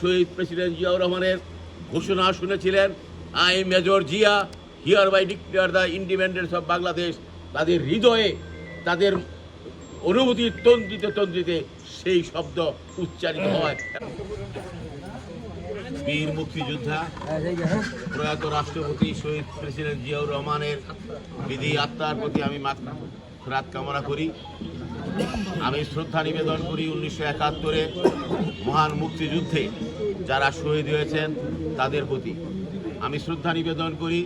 শহীদ president Ziaur রহমানের ঘোষণা শুনেছিলেন, I major Zia hereby declare the independence of Bangladesh তাদের হৃদয়ে, তাদের অনুভূতির তন্দ্রিতে তন্দ্রিতে সেই শব্দ উচ্চারিত হয়। বীর মুক্তিযোদ্ধা, প্রয়াত রাষ্ট্রপতি শহীদ প্রেসিডেন্ট জিয়াউর রহমানের বিধি আত্মার প্রতি আমি মাত্রাত কামনা করি। আমি শ্রদ্ধা নিবেদন করি উনিশশো একাত্তরে মহান মুক্তিযুদ্ধে যারা শহীদ হয়েছেন তাদের প্রতি। আমি শ্রদ্ধা নিবেদন করি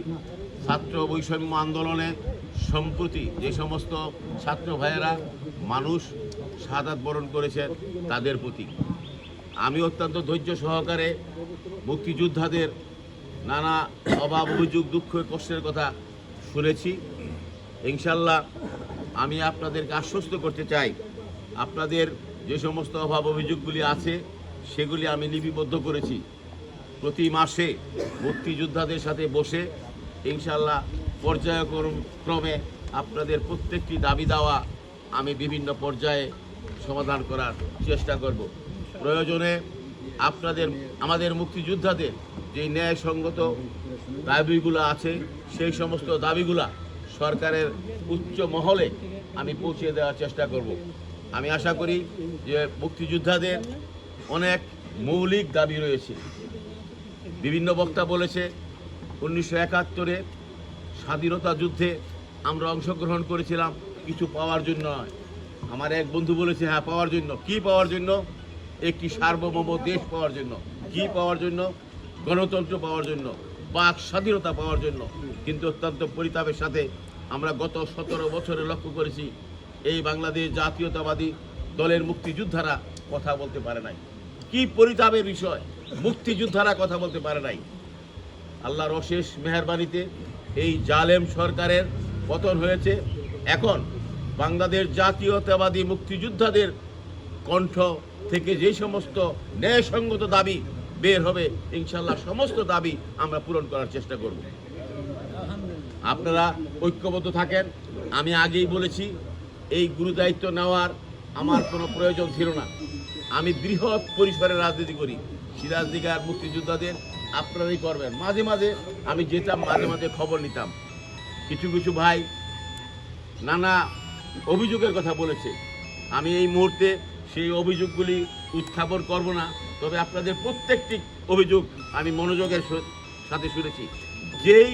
ছাত্র বৈষম্য আন্দোলনে সম্প্রতি যে সমস্ত ছাত্র ভাইয়েরা, মানুষ শাহাদাত বরণ করেছেন তাদের প্রতি। আমি অত্যন্ত ধৈর্য সহকারে মুক্তিযোদ্ধাদের নানা অভাব, অভিযোগ, দুঃখ, কষ্টের কথা শুনেছি। ইনশাল্লাহ আমি আপনাদেরকে আশ্বস্ত করতে চাই, আপনাদের যে সমস্ত অভাব অভিযোগগুলি আছে, সেগুলি আমি লিপিবদ্ধ করেছি। প্রতি মাসে মুক্তিযোদ্ধাদের সাথে বসে ইনশাল্লাহ পর্যায়ক্রমে আপনাদের প্রত্যেকটি দাবি দাওয়া আমি বিভিন্ন পর্যায়ে সমাধান করার চেষ্টা করব। প্রয়োজনে আপনাদের, আমাদের মুক্তিযোদ্ধাদের যে ন্যায়সঙ্গত দাবিগুলো আছে, সেই সমস্ত দাবিগুলা সরকারের উচ্চ মহলে আমি পৌঁছে দেওয়ার চেষ্টা করব। আমি আশা করি যে মুক্তিযোদ্ধাদের অনেক মৌলিক দাবি রয়েছে। বিভিন্ন বক্তা বলেছে, উনিশশো একাত্তরে স্বাধীনতা যুদ্ধে আমরা অংশগ্রহণ করেছিলাম, কিছু পাওয়ার জন্য নয়। আমার এক বন্ধু বলেছে হ্যাঁ পাওয়ার জন্য। কি পাওয়ার জন্য? একটি সার্বভৌম দেশ পাওয়ার জন্য। কি পাওয়ার জন্য? গণতন্ত্র পাওয়ার জন্য। বাক স্বাধীনতা পাওয়ার জন্য। কিন্তু অত্যন্ত পরিতাপের সাথে আমরা গত সতেরো বছরে লক্ষ্য করেছি, এই বাংলাদেশ জাতীয়তাবাদী দলের মুক্তিযোদ্ধারা কথা বলতে পারে নাই। কি পরিতাপের বিষয়, মুক্তিযোদ্ধারা কথা বলতে পারে নাই। আল্লাহর অশেষ মেহরবানিতে এই জালেম সরকারের পতন হয়েছে। এখন বাংলাদেশ জাতীয়তাবাদী মুক্তিযোদ্ধাদের কণ্ঠ থেকে যে সমস্ত ন্যায়সঙ্গত দাবি বের হবে ইনশাল্লাহ সমস্ত দাবি আমরা পূরণ করার চেষ্টা করব। আপনারা ঐক্যবদ্ধ থাকেন। আমি আগেই বলেছি, এই গুরুদায়িত্ব নেওয়ার আমার কোনো প্রয়োজন ছিল না। আমি বৃহৎ পরিসরে রাজনীতি করি। সিরাজদিগার মুক্তিযোদ্ধাদের আপনারাই করবেন। মাঝে মাঝে আমি যেতাম, মাঝে মাঝে খবর নিতাম। কিছু কিছু ভাই নানা অভিযোগের কথা বলেছে। আমি এই মুহূর্তে সেই অভিযোগগুলি উত্থাপন করব না। তবে আপনাদের প্রত্যেকটি অভিযোগ আমি মনোযোগের সাথে শুনেছি। যেই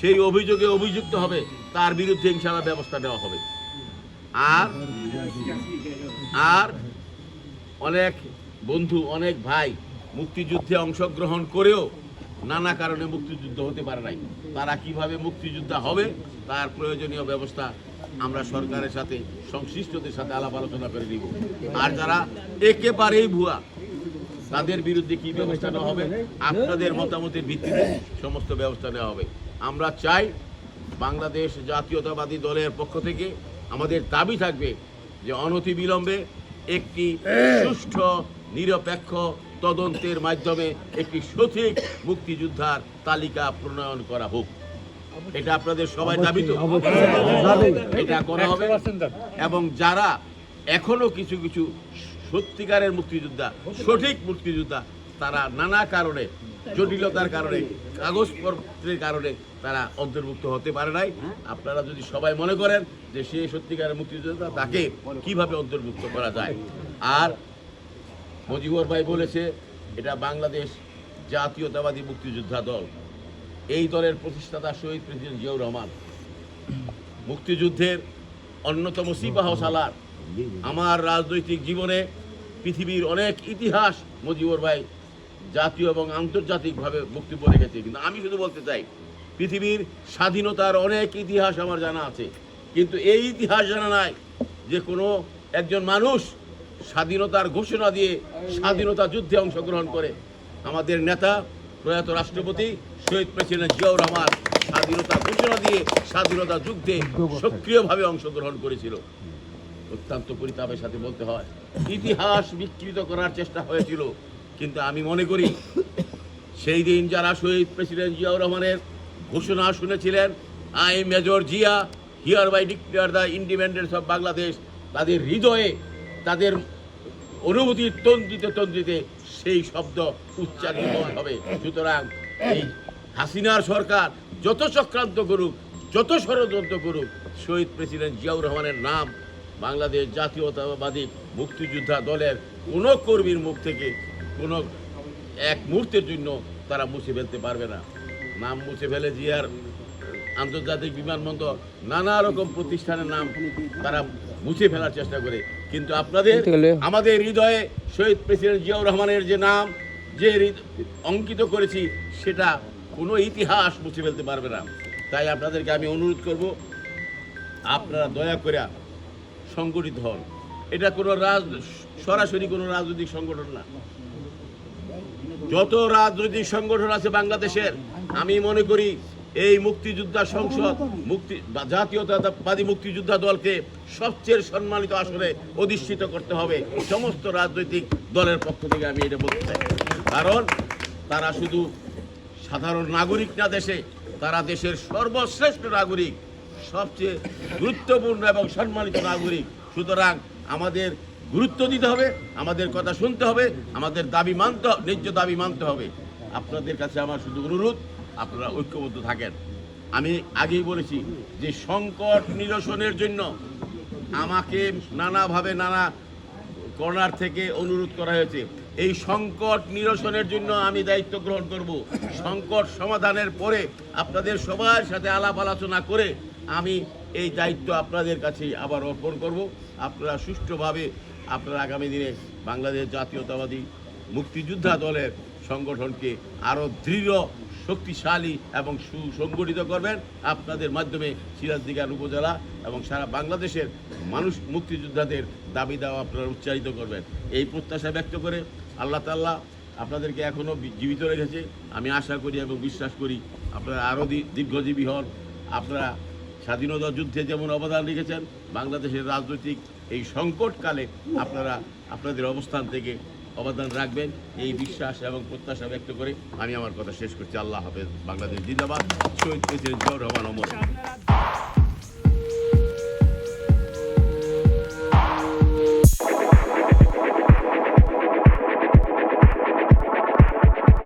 সেই অভিযোগে অভিযুক্ত হবে, তার বিরুদ্ধে ইনশাল্লাহ ব্যবস্থা নেওয়া হবে। আর আর অনেক বন্ধু, অনেক ভাই মুক্তিযুদ্ধে অংশগ্রহণ করেও নানা কারণে মুক্তিযুদ্ধ হতে পারে নাই। তারা কীভাবে মুক্তিযোদ্ধা হবে, তার প্রয়োজনীয় ব্যবস্থা আমরা সরকারের সাথে, সংশ্লিষ্টদের সাথে আলাপ আলোচনা করে নিব। আর যারা একেবারেই ভুয়া তাদের বিরুদ্ধে কি ব্যবস্থা নেওয়া হবে? আপনাদের মতামতের ভিত্তিতে সমস্ত ব্যবস্থা নেওয়া হবে। আমরা চাই বাংলাদেশ জাতীয়তাবাদী দলের পক্ষ থেকে আমাদের দাবি থাকবে যে অনতি বিলম্বে একটি সুষ্ঠু নিরপেক্ষ তদন্তের মাধ্যমে একটি সঠিক মুক্তিযোদ্ধার তালিকা প্রণয়ন করা হোক। এটা আপনাদের সবাই দাবি তো? এটা করা হবে। এবং যারা এখনও কিছু কিছু সত্যিকারের মুক্তিযোদ্ধা, সঠিক মুক্তিযোদ্ধা, তারা নানা কারণে, জটিলতার কারণে, কাগজপত্রের কারণে তারা অন্তর্ভুক্ত হতে পারে নাই। আপনারা যদি সবাই মনে করেন যে সে সত্যিকারের মুক্তিযোদ্ধা, তাকে কীভাবে অন্তর্ভুক্ত করা যায়? আর মজিবর ভাই বলেছে, এটা বাংলাদেশ জাতীয়তাবাদী মুক্তিযোদ্ধা দল। এই দলের প্রতিষ্ঠাতা শহীদ প্রেসিডেন্ট জিয়াউর রহমান। মুক্তিযুদ্ধের অন্যতম সিপাহ সালার। আমার রাজনৈতিক জীবনে পৃথিবীর অনেক ইতিহাস, মজিবর ভাই, জাতীয় এবং আন্তর্জাতিকভাবে বক্তব্য রেখেছে কিন্তু আমি শুধু বলতে চাই, পৃথিবীর স্বাধীনতার অনেক ইতিহাস আমার জানা আছে। কিন্তু এই ইতিহাস জানা নাই যে কোনো একজন মানুষ স্বাধীনতার ঘোষণা দিয়ে স্বাধীনতা যুদ্ধে অংশগ্রহণ করে। আমাদের নেতা, প্রয়াত রাষ্ট্রপতি শহীদ প্রেসিডেন্ট জিয়াউর রহমান স্বাধীনতা ঘোষণা দিয়ে স্বাধীনতা যুদ্ধে সক্রিয়ভাবে অংশগ্রহণ করেছিল। অত্যন্ত পরিতাপের সাথে বলতে হয়। ইতিহাস বিকৃত করার চেষ্টা হয়েছিল, কিন্তু আমি মনে করি সেই দিন যারা শহীদ প্রেসিডেন্ট জিয়াউর রহমানের ঘোষণা শুনেছিলেন, I major Zia, hereby declare the independence of Bangladesh তাদের হৃদয়ে, তাদের অনুভূতির তন্দ্রিতে তন্দ্রিতে সেই শব্দ উচ্চারিত হবে। সুতরাং এই হাসিনার সরকার যত চক্রান্ত করুক, যত ষড়যন্ত্র করুক, শহীদ প্রেসিডেন্ট জিয়াউর রহমানের নাম বাংলাদেশ জাতীয়তাবাদী মুক্তিযোদ্ধা দলের কোনো কর্মীর মুখ থেকে কোনো এক মুহূর্তের জন্য তারা মুছে ফেলতে পারবে না। নাম মুছে ফেলে জিয়ার আন্তর্জাতিক বিমানবন্দর নানা রকম প্রতিষ্ঠানের নাম তারা মুছে ফেলার চেষ্টা করে। কিন্তু আপনাদের আমাদের হৃদয়ে শহীদ প্রেসিডেন্ট জিয়াউর রহমানের যে নাম যে অঙ্কিত করেছি সেটা কোনো ইতিহাস মুছে ফেলতে পারবে না। তাই আপনাদেরকে আমি অনুরোধ করব আপনারা দয়া করে সংগঠিত হন। এটা কোনো রাজ, সরাসরি কোনো রাজনৈতিক সংগঠন না। যত রাজনৈতিক সংগঠন আছে বাংলাদেশের, আমি মনে করি এই মুক্তিযোদ্ধা সংসদ, মুক্তি জাতীয়তাবাদী মুক্তিযোদ্ধা দলকে সবচেয়ে সম্মানিত আসরে অধিষ্ঠিত করতে হবে। সমস্ত রাজনৈতিক দলের পক্ষ থেকে আমি এটা বলতে চাই। কারণ তারা শুধু সাধারণ নাগরিক না দেশে, তারা দেশের সর্বশ্রেষ্ঠ নাগরিক। সবচেয়ে গুরুত্বপূর্ণ এবং সম্মানিত নাগরিক। সুতরাং আমাদের গুরুত্ব দিতে হবে, আমাদের কথা শুনতে হবে, আমাদের দাবি মানতে ন্যায্য দাবি মানতে হবে। আপনাদের কাছে আমার শুধু অনুরোধ, আপনারা ঐক্যবদ্ধ থাকেন। আমি আগেই বলেছি যে সংকট নিরসনের জন্য আমাকে নানাভাবে নানা কর্নার থেকে অনুরোধ করা হয়েছে। এই সংকট নিরসনের জন্য আমি দায়িত্ব গ্রহণ করব। সংকট সমাধানের পরে আপনাদের সবার সাথে আলাপ আলোচনা করে আমি এই দায়িত্ব আপনাদের কাছে আবার অর্পণ করব। আপনারা সুষ্ঠুভাবে আপনারা আগামী দিনে বাংলাদেশ জাতীয়তাবাদী মুক্তিযোদ্ধা দলের সংগঠনকে আরও দৃঢ়, শক্তিশালী এবং সুসংগঠিত করবেন। আপনাদের মাধ্যমে সিরাজদিগার উপজেলা এবং সারা বাংলাদেশের মানুষ মুক্তিযোদ্ধাদের দাবি দাওয়া আপনারা উচ্চারিত করবেন। এই প্রত্যাশা ব্যক্ত করে আল্লাহ তাল্লাহ আপনাদেরকে এখনও জীবিত রেখেছে। আমি আশা করি এবং বিশ্বাস করি আপনারা আরও দীর্ঘজীবী হন। আপনারা স্বাধীনতা যুদ্ধে যেমন অবদান রেখেছেন, বাংলাদেশের রাজনৈতিক এই সংকটকালে আপনারা, আপনাদের অবস্থান থেকে অবদান রাখবেন। এই বিশ্বাস এবং প্রত্যাশা ব্যক্ত করে আমি আমার কথা শেষ করছি। আল্লাহ হাফেজ। বাংলাদেশ জিন্দাবাদ। শহীদ প্রেসিডেন্ট জিয়াউর রহমান অমর।